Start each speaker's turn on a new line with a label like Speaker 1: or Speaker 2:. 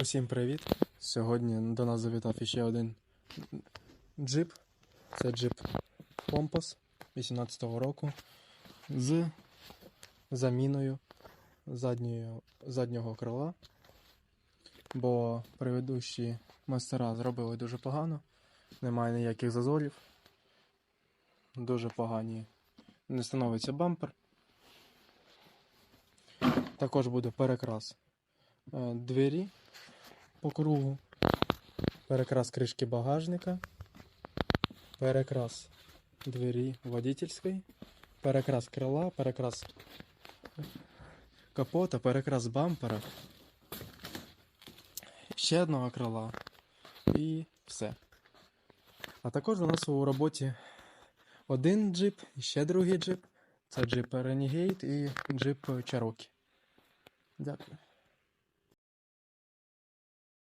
Speaker 1: Усім привіт! Сьогодні до нас завітав іще один джип. Це джип Компас 18-го року з заміною задньої, заднього крила. Бо предыдущі майстера зробили дуже погано, немає ніяких зазорів. Дуже погані. Не становиться бампер. Також буде перекрас е, двері по кругу, перекрас кришки багажника, перекрас двері водительської, перекрас крила, перекрас капота, перекрас бампера, ще одного крила і все. А також у нас у роботі один джип, ще другий джип. Це джип Renegade і джип Cherokee. Дякую.